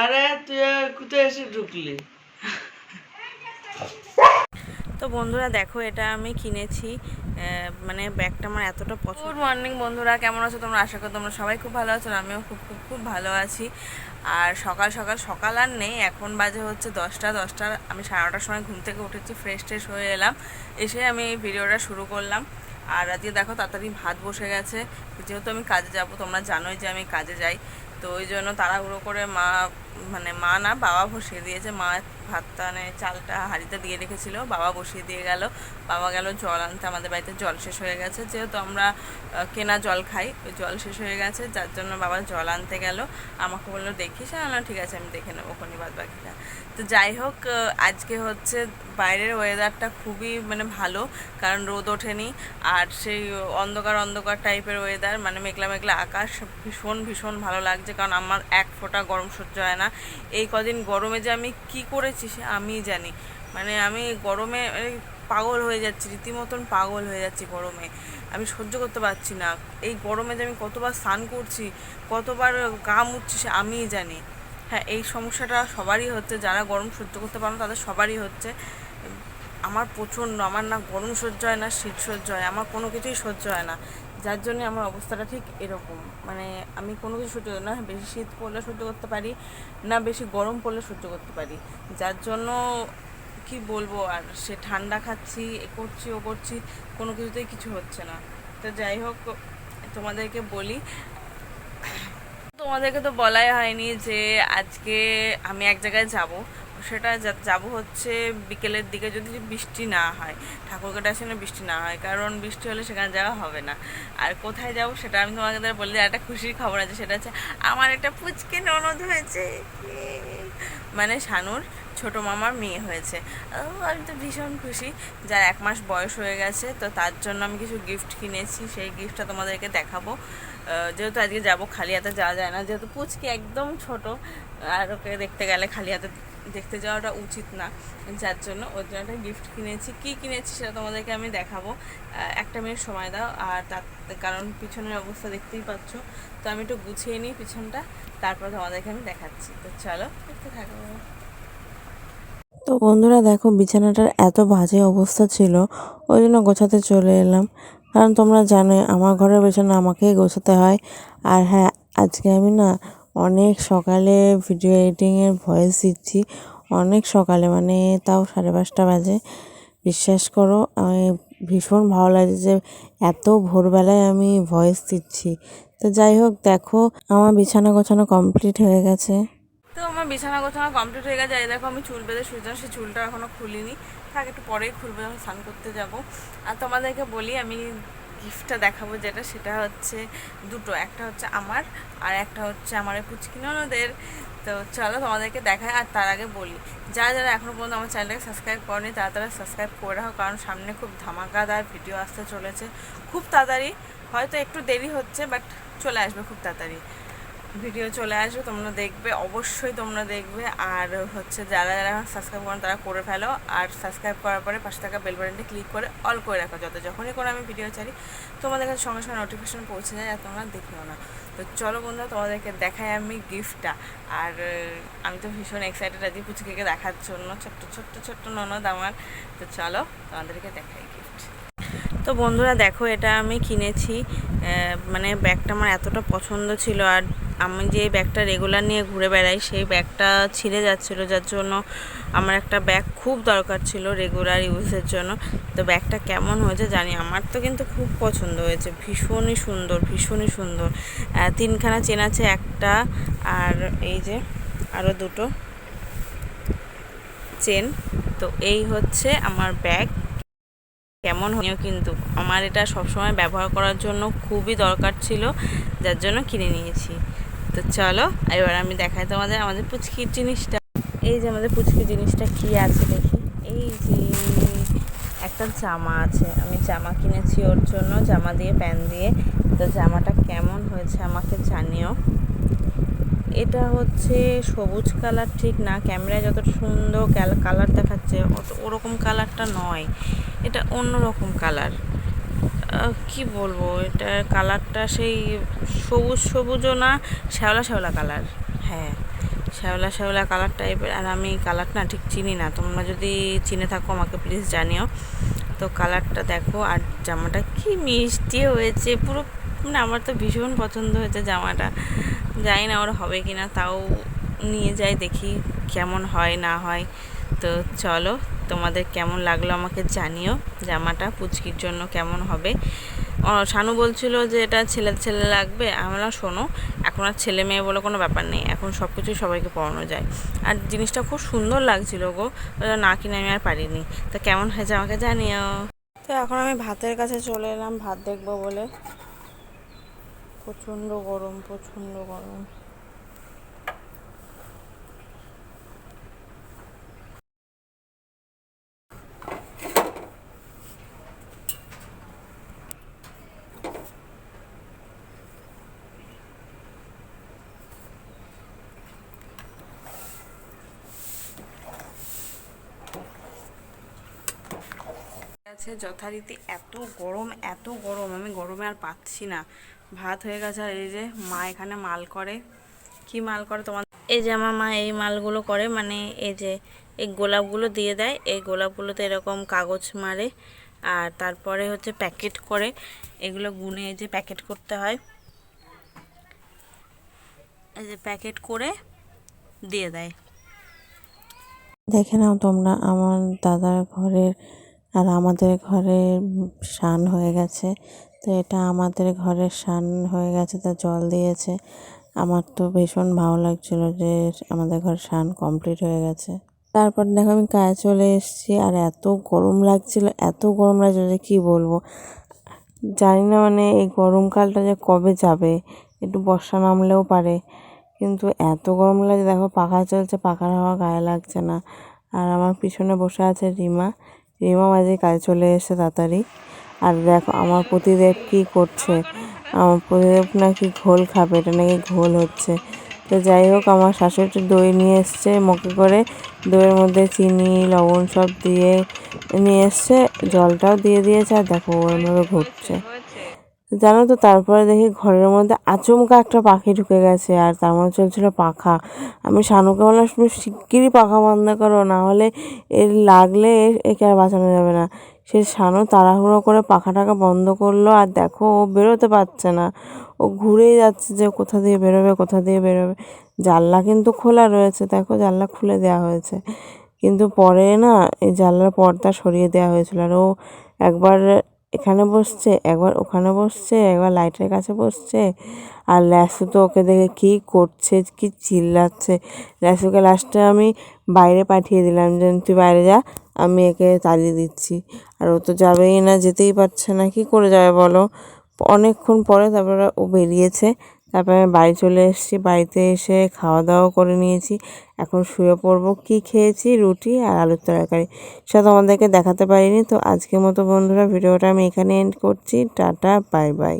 আরে তুই কোথায় এসে ঢুকলি? তো বন্ধুরা দেখো এটা আমি কিনেছি। আহ, মানে ব্যাগটা আমার এতটা পছন্দ। গুড মর্নিং বন্ধুরা। কেমন আছো তোমরা? আশা করি তোমরা সবাই খুব ভালো আছো আমিও খুব খুব খুব ভালো আছি। আর সকাল সকাল সকাল আর নেই। এখন বাজে হচ্ছে দশটা দশটা আমি সাড়ে নটার সময় ঘুম থেকে উঠেছি ফ্রেশ ট্রেশ হয়ে এলাম। এসে আমি ভিডিওটা শুরু করলাম। আর আজকে দেখো তাড়াতাড়ি ভাত বসে গেছে। যেহেতু আমি কাজে যাব তোমরা জানোই যে আমি কাজে যাই। তো ওই জন্য তাড়াহুড়ো করে মা মানে মা না বাবা বসিয়ে দিয়েছে। মা ভাতটা মানে চালটা হাঁড়িতে দিয়ে রেখেছিল, বাবা বসিয়ে দিয়ে গেল। বাবা গেল জল আনতে, আমাদের বাড়িতে জল শেষ হয়ে গেছে, যেহেতু আমরা কেনা জল খাই, ওই জল শেষ হয়ে গেছে, যার জন্য বাবা জল আনতে গেল। আমাকে বলল, দেখিস? আমি ঠিক আছে, আমি দেখে নেব ওখানে বাদ বাকিটা। তো যাই হোক আজকে হচ্ছে বাইরের ওয়েদারটা খুবই মানে ভালো, কারণ রোদ ওঠেনি। আর সেই অন্ধকার অন্ধকার টাইপের ওয়েদার মানে মেঘলা মেঘলা আকাশ, ভীষণ ভীষণ ভালো লাগছে, কারণ আমার এক ফোঁটা গরম সহ্য হয় না। এই কদিন গরমে যে আমি কি করেছি সে আমিই জানি। মানে আমি গরমে পাগল হয়ে যাচ্ছি, রীতিমতন পাগল হয়ে যাচ্ছি গরমে। আমি সহ্য করতে পারছি না। এই গরমে যে আমি কতবার স্নান করছি, কতবার গা মুচ্ছি সে আমিই জানি। হ্যাঁ এই সমস্যাটা সবারই হচ্ছে। যারা গরম সহ্য করতে পারে না, তাদের সবারই হচ্ছে। আমার প্রচণ্ড, আমার না গরম সহ্য হয় না, শীত সহ্য হয়, আমার কোনো কিছুই সহ্য হয় না। যার জন্য আমার অবস্থাটা ঠিক এরকম। মানে আমি কোনো কিছু সহ্য না, বেশি শীত পড়লে সহ্য করতে পারি, না বেশি গরম পড়লে সহ্য করতে পারি। যার জন্য কি বলব, আর সে ঠান্ডা খাচ্ছি, এ করছি, ও করছি, কোনো কিছুতেই কিছু হচ্ছে না। তো যাই হোক, তোমাদেরকে বলি, তোমাদেরকে তো বলাই হয়নি যে আজকে আমি এক জায়গায় যাব। সেটা যাব হচ্ছে বিকেলের দিকে যদি বৃষ্টি না হয় ঠাকুরকে ডাকলে বৃষ্টি না হয়, কারণ বৃষ্টি হলে সেখানে যাওয়া হবে না। আর কোথায় যাব সেটা আমি তোমাকে বলে দিই একটা খুশির খবর আছে, সেটা হচ্ছে আমার একটা পুচকে ননদ হয়েছে। মানে শানুর ছোট মামার মেয়ে হয়েছে। আমি তো ভীষণ খুশি। যার এক মাস বয়স হয়ে গেছে, তো তার জন্য আমি কিছু গিফট কিনেছি, সেই গিফটটা তোমাদেরকে দেখাবো। যেহেতু আজকে যাব, খালি হাতে যাওয়া যায় না, যেহেতু পুচকি একদম ছোট, আর ওকে দেখতে গেলে খালি হাতে দেখতে যাওয়াটা উচিত না। যার জন্য ওর জন্য একটা গিফট কিনেছি। কি কিনেছি সেটা তোমাদেরকে আমি দেখাবো। একটা মিনিট সময় দাও। আর তার কারণ পিছনের অবস্থা দেখতেই পাচ্ছ। তো আমি একটু গুছিয়ে নিই পিছনটা। তারপর তোমাদেরকে আমি দেখাচ্ছি। তো চলো, দেখতে থাকো। তো বন্ধুরা, দেখো, বিছানাটার এত বাজে অবস্থা ছিল। ওই জন্য গোছাতে চলে এলাম। কারণ তোমরা জানোই, আমার ঘরের বিছানা আমাকেই গোছাতে হয়। আর হ্যাঁ আজকে আমি না অনেক সকালে ভিডিও এডিটিংয়ের ভয়েস দিচ্ছি। অনেক সকালে মানে তাও সাড়ে পাঁচটা বাজে। বিশ্বাস করো, আমি ভীষণ ভালো লাগছে যে এত ভোরবেলায় আমি ভয়েস দিচ্ছি। তো যাই হোক, দেখো, আমার বিছানা গোছানো কমপ্লিট হয়ে গেছে। তো আমার বিছানা গোছানো কমপ্লিট হয়ে গেছে। এই দেখো, আমি চুল বেঁধে শুয়েছিলাম সেই চুলটা এখনও খুলিনি। থাক, একটু পরেই খুলবে যখন স্নান করতে যাব। আর তোমাদেরকে বলি, আমি গিফটটা দেখাবো যেটা, সেটা হচ্ছে দুটো। একটা হচ্ছে আমার আর একটা হচ্ছে আমার এই পুচকি ননদের। তো চলো তোমাদেরকে দেখায় আর তার আগে বলি, যারা যারা এখনও পর্যন্ত আমার চ্যানেলটাকে সাবস্ক্রাইব করেনি, তারা তারা সাবস্ক্রাইব করে রাখো, কারণ সামনে খুব ধামাকাদার ভিডিও আসতে চলেছে। খুব তাড়াতাড়ি, হয়তো একটু দেরি হচ্ছে বাট চলে আসবে খুব তাড়াতাড়ি। ভিডিও চলে আসবে, তোমরা দেখবে, অবশ্যই তোমরা দেখবে। আর হচ্ছে যারা যারা সাবস্ক্রাইব করেন, তারা করে ফেলো। আর সাবস্ক্রাইব করার পরে পাশে থাকা বেল বাটনটি ক্লিক করে অল করে রাখো, যত যখনই করে আমি ভিডিও ছাড়ি, তোমাদের কাছে সঙ্গে সঙ্গে নোটিফিকেশন পৌঁছে যায় আর তোমরা দেখিও না। তো চলো বন্ধুরা, তোমাদেরকে দেখাই আমি গিফটটা আর আমি তো ভীষণ এক্সাইটেড আছি পুচকিকে দেখার জন্য, ছোট্ট ছোট্ট ছোট্ট ননদ আমার। তো চলো তোমাদেরকে দেখাই তো বন্ধুরা দেখো, এটা আমি কিনেছি। মানে ব্যাগটা আমার এতটা পছন্দ ছিল আর আমি যে ব্যাগটা রেগুলার নিয়ে ঘুরে বেড়াই, সেই ব্যাগটা ছিঁড়ে যাচ্ছিল। যার জন্য আমার একটা ব্যাগ খুব দরকার ছিল রেগুলার ইউজের জন্য। তো ব্যাগটা কেমন হয়েছে জানি, আমার তো কিন্তু খুব পছন্দ হয়েছে। ভীষণই সুন্দর ভীষণই সুন্দর। তিনখানা চেন আছে একটা আর এই যে আরও দুটো চেন। তো এই হচ্ছে আমার ব্যাগ। কেমন হয়ও কিন্তু। আমার এটা সবসময় ব্যবহার করার জন্য খুবই দরকার ছিল, যার জন্য কিনে নিয়েছি। তো চলো, এবার আমি দেখাই তোমাদের আমাদের পুচকির জিনিসটা। এই যে আমাদের পুচকির জিনিসটা কি আছে দেখি। এই যে একটা জামা আছে। আমি জামা কিনেছি ওর জন্য, জামা দিয়ে, প্যান্ট দিয়ে। তো জামাটা কেমন হয়েছে আমাকে জানিও। এটা হচ্ছে সবুজ কালার, ঠিক না? ক্যামেরায় যতটা সুন্দর কালার দেখাচ্ছে ওরকম কালারটা নয়। এটা অন্য রকম কালার। কি বলব, এটা কালারটা সেই সবুজ সবুজও না, শ্যাওলা শ্যাওলা কালার। হ্যাঁ শ্যাওলা শ্যাওলা কালার টাইপের আর আমি কালার না ঠিক চিনি না। তোমরা যদি চিনে থাকো আমাকে প্লিজ জানিও। তো কালারটা দেখো, আর জামাটা কি মিষ্টি হয়েছে। পুরো মানে আমার তো ভীষণ পছন্দ হয়েছে জামাটা। জানি না ওর হবে কি না তাও নিয়ে যাই দেখি কেমন হয়, না হয়। তো চলো, তোমাদের কেমন লাগল আমাকে জানিও। জামাটা পুচকির জন্য কেমন হবে। শানু বলছিল যে এটা ছেলে ছেলে লাগবে। আমরা শোনো, এখন আর ছেলে মেয়ে বলে কোনো ব্যাপার নেই। এখন সব কিছুই সবাইকে পড়ানো যায়। আর জিনিসটা খুব সুন্দর লাগছিল গো না কিনে আমি আর পারিনি। তো কেমন হয়েছে আমাকে জানিও। তো এখন আমি ভাতের কাছে চলে এলাম, ভাত দেখব বলে। প্রচণ্ড গরম প্রচণ্ড গরম। আছে যথারীতি এত গরম এত গরম। আমি গরমে আর পাচ্ছি না। ভাত হয়ে গেছে আর এই যে মা এখানে মাল করে। কি মাল করে তোমার এই যে আমার মা এই মালগুলো করে মানে এই যে এই গোলাপগুলো দিয়ে দেয়। এই গোলাপগুলোতে এরকম কাগজ মারে আর তারপরে হচ্ছে প্যাকেট করে। এগুলো গুনে এই যে প্যাকেট করতে হয়। এই যে প্যাকেট করে দিয়ে দেয়। দেখে নাও তোমরা আমার দাদার ঘরের আর আমাদের ঘরে শান হয়ে গেছে। তো এটা আমাদের ঘরের শান হয়ে গেছে, তা জল দিয়েছে। আমার তো ভীষণ ভালো লাগছিল যে আমাদের ঘর শান কমপ্লিট হয়ে গেছে। তারপর দেখো আমি কাজে চলে এসেছি আর এত গরম লাগছিল, এত গরম লাগছিল যে কী বলব? জানি না মানে এই গরমকালটা যে কবে যাবে, একটু বর্ষা নামলেও পারে। কিন্তু এত গরম লাগে দেখো পাখা চলছে, পাখার হাওয়া গায়ে লাগছে না। আর আমার পিছনে বসে আছে রিমা। রিমা মাঝে কাজে চলে এসে তাড়াতাড়ি। আর দেখো, আমার প্রতিদেব কি করছে? আমার প্রতিদেব নাকি ঘোল খাবে, এটা নাকি ঘোল হচ্ছে। তো যাই হোক, আমার শাশুড়ি দই নিয়ে এসছে মকে করে দইয়ের মধ্যে চিনি, লবণ সব দিয়ে নিয়ে এসছে, জলটাও দিয়ে দিয়েছে, আর দেখো ওরমভাবে ঘুরছে। জানো তো, তারপরে দেখি ঘরের মধ্যে আচমকা একটা পাখি ঢুকে গেছে আর তার মধ্যে চলছিল পাখা। আমি শানুকে বললাম শুধু শিগগিরই পাখা বন্ধ করো, না হলে এর লাগলে একে আর বাঁচানো যাবে না। সে শানু তাড়াহুড়ো করে পাখাটাকে বন্ধ করল আর দেখো, ও বেরোতে পারছে না। ও ঘুরেই যাচ্ছে যে কোথা দিয়ে বেরোবে, কোথা দিয়ে বেরোবে। জানলা কিন্তু খোলা রয়েছে, দেখো জানলা খুলে দেওয়া হয়েছে। কিন্তু পরে না, এই জানলার পর্দা সরিয়ে দেওয়া হয়েছিল আর ও একবার এখানে বসছে, একবার ওখানে বসছে, একবার লাইটের কাছে বসছে। আর ল্যাসু তো ওকে দেখে কি করছে, কি চিল্লাচ্ছে। ল্যাসুকে লাস্টে আমি বাইরে পাঠিয়ে দিলাম, যে তুই বাইরে যা, আমি একে তাড়িয়ে দিচ্ছি। আর ও তো যাবেই না, যেতেই পারছে না, কি করে যাবে বলো? অনেকক্ষণ পরে তারপরে ও বেরিয়েছে। তারপরে আমি বাড়ি চলে এসেছি, বাড়িতে এসে খাওয়া দাওয়া করে নিয়েছি। এখন শুয়ে পড়ব, কি খেয়েছি? রুটি আর আলুর তরকারি। সেটা তোমাদেরকে দেখাতে পারিনি, তো আজকের মতো বন্ধুরা, ভিডিওটা আমি এখানে এন্ড করছি। Tata bye bye